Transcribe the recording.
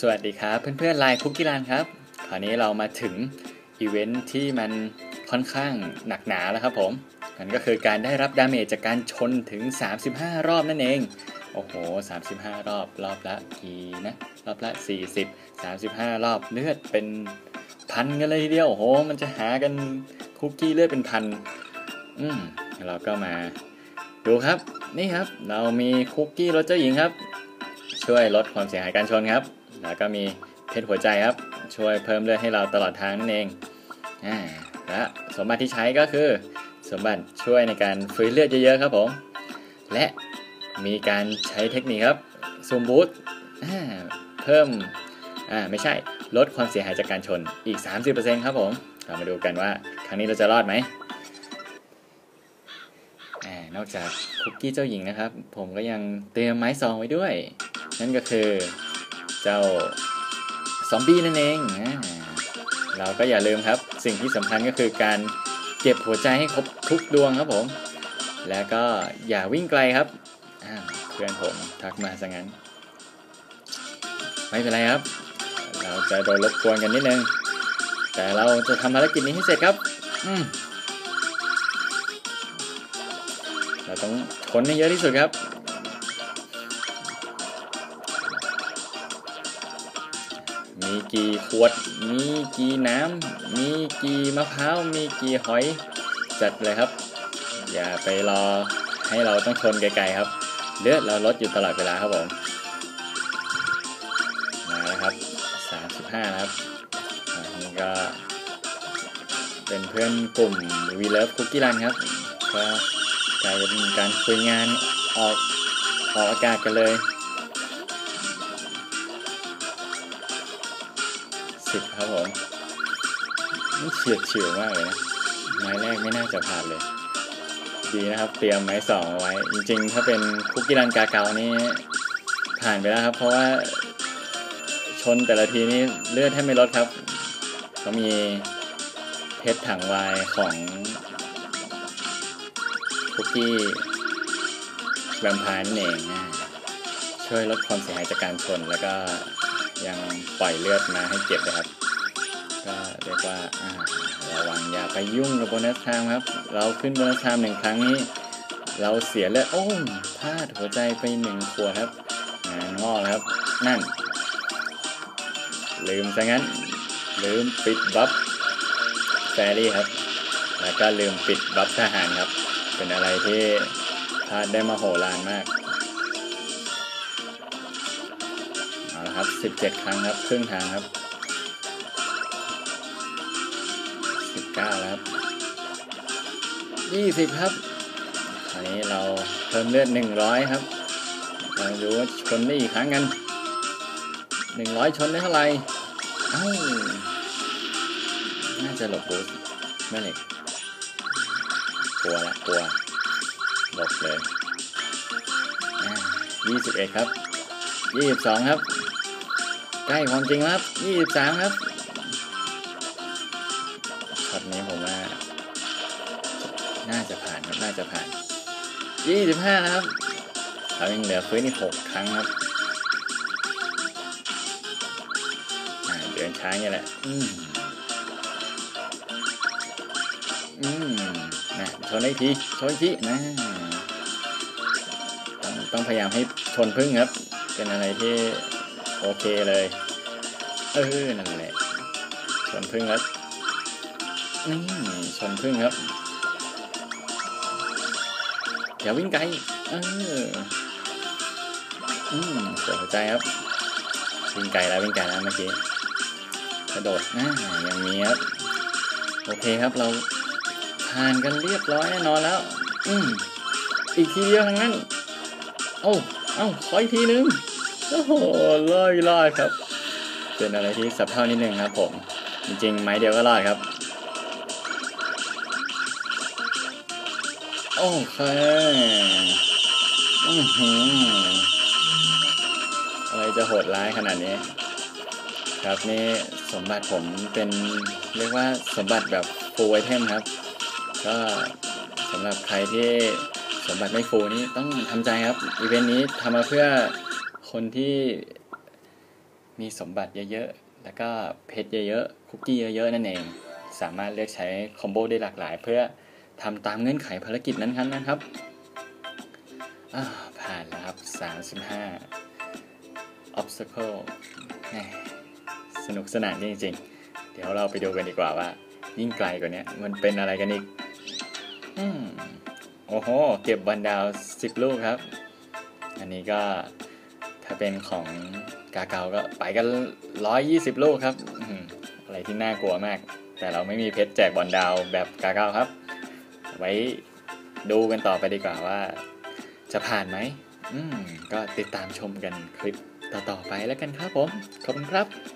สวัสดีครับ เพื่อนๆไลน์คุกกี้ลานครับคราวนี้เรามาถึงอีเวนท์ที่มันค่อนข้างหนักหนาแล้วครับผมนั่นก็คือการได้รับดาเมจจากการชนถึง 35 รอบนั่นเอง โอ้โห 35 รอบรอบละกี่นะ รอบละ 40 35 รอบเลือดเป็นพันกันเลยทีเดียวโอ้โห มันจะหากันคุกกี้เลือดเป็นพัน อืมเราก็มาดูครับ นี่ครับ เรามีคุกกี้รถเจ้าหญิงครับ ช่วยลดความเสียหายการชนครับ แล้วก็มีเพชรหัวใจครับ ช่วยเพิ่มเลือดให้เราตลอดทางนั่นเองอและสมบัติที่ใช้ก็คือ สมบัติช่วยในการฟื้นเลือดเยอะๆครับผม และมีการใช้เทคนิคครับซูมบูสเพิ่มอ่าไม่ใช่ลดความเสียหายจากการชนอีก 30%ครับผมเรามาดูกันว่าครั้งนี้เราจะรอดไหมนอกจากคุกกี้เจ้าหญิงนะครับ ผมก็ยังเตรียมไม้ซองไว้ด้วย นั่นก็คือ เจ้าซอมบี้นั่นเองเราก็อย่าลืมครับ สิ่งที่สำคัญก็คือการเก็บหัวใจให้ครบทุกดวงครับผม แล้วก็อย่าวิ่งไกลครับเพื่อนผมทักมาซะงั้น ไม่เป็นไรครับ เราจะโดนรบกวนกันนิดนึง แต่เราจะทำภารกิจนี้ให้เสร็จครับอืเราต้องชนให้เยอะที่สุดครับ มีกี่ขวด มีกี่น้ำ มีกี่มะพร้าว มีกี่หอย จัดเลยครับ อย่าไปรอให้เราต้องชนไกลๆครับ เลือดเราลดอยู่ตลอดเวลาครับผม มาแล้วครับ 35 ครับอันนี้ก็ เป็นเพื่อนกลุ่ม We Love Cookie Run ครับ ก็กลายเป็นการคุยงานออกออกอากาศกันเลย สิบครับผมนี่เฉียดฉิวมากเลยนะไม้แรกไม่น่าจะผ่านเลย ดีนะครับ เตรียมไม้สองเอาไว้ จริงๆ ถ้าเป็นคุกกี้รันกาเกานี่ผ่านไปแล้วครับ เพราะว่าชนแต่ละทีนี่เลือดแทบไม่ลดครับเขามีเพชรถังวายของคุกกี้แวมไพร์นั่นเองนะช่วยลดความเสียหายจากการชนแล้วก็ ยังปล่อยเลือดมาให้เก็บนะครับ ก็เรียกว่าระวังอย่าไปยุ่งกับโบนัสไทม์ครับ เราขึ้นโบนัสไทม์หนึ่งครั้งนี้ เราเสียเลือดโอ้พลาดหัวใจไปหนึ่งขวดครับงานงอกแล้วครับ นั่น ลืมซะงั้น ลืมปิดบัฟแฟรี่ครับ แล้วก็ลืมปิดบัฟทหารครับ เป็นอะไรที่พลาดได้มาโหฬารมาก เอาละครับ17ครั้งครับครึ่งทางครับ19แล้วครับ20ครับคราวนี้เราเพิ่มเลือด100ครับลองดูว่าชนได้อีกครั้งกัน100ชนได้เท่าไหร่เอ้าน่าจะหลบบูสแม่เหล็กกลัวละกลัวหลบเลยยี่สิบเอ็ดครับยี่สิบสองครับ ใกล้ความจริงครับยี่สิบสามครับช็อตนี้ผมว่า น่าจะผ่านครับ น่าจะผ่านยี่สิบห้าครับเรายังเหลือฟื้นอีกหกครั้งครับเดินช้าอย่างนี้แหละ อืม อืม นะชนได้อีกทีชนอีกทีนะต้องต้องพยายามให้ชนพึ่งครับ เป็นอะไรที่ โอเคเลย เออนั่นแหละชนพึ่งแล้วนี่ชนพึ่งครับอย่าวิ่งไกลเอออืมปวดหัวใจครับวิ่งไกลแล้ววิ่งไกลแล้วเมื่อกี้กระโดดนะอย่างนี้ครับโอเคครับเราผ่านกันเรียบร้อยแน่นอนแล้ว อืมอีกทีเดียวทั้งนั้น โอ้เอ้าขออีกทีนึง โอ้โหรอดรอดครับ เป็นอะไรที่สับเท่านิดนึงครับผม จริงๆ ไม้เดียวก็รอดครับ โอเคอือหืออะไรจะโหดร้ายขนาดนี้ ครับนี่สมบัติผมเป็นเรียกว่าสมบัติแบบฟูไอเทมครับ ก็สำหรับใครที่สมบัติไม่ฟูนี่ต้องทำใจครับ อีเวนต์นี้ทำมาเพื่อ คนที่มีสมบัติเยอะๆ แล้วก็เพชรเยอะๆ คุกกี้เยอะๆ นั่นเอง สามารถเลือกใช้คอมโบได้หลากหลาย เพื่อทำตามเงื่อนไขภารกิจนั้นๆนะครับอ่าผ่านแล้วครับ 35 obstacle สนุกสนานจริงๆ เดี๋ยวเราไปดูกันดีกว่าว่า ยิ่งไกลกว่านี้มันเป็นอะไรกันอีกอืมโอ้โห เก็บบอลดาว 10 ลูกครับ อันนี้ก็ เป็นของกาเกาก็ไปกัน120ลูกครับอะไรที่น่ากลัวมาก แต่เราไม่มีเพชรแจกบอลดาวแบบกาเกาครับ ไว้ดูกันต่อไปดีกว่าว่า จะผ่านไหมอืมก็ติดตามชมกันคลิปต่อๆไปแล้วกันครับผม ขอบคุณครับ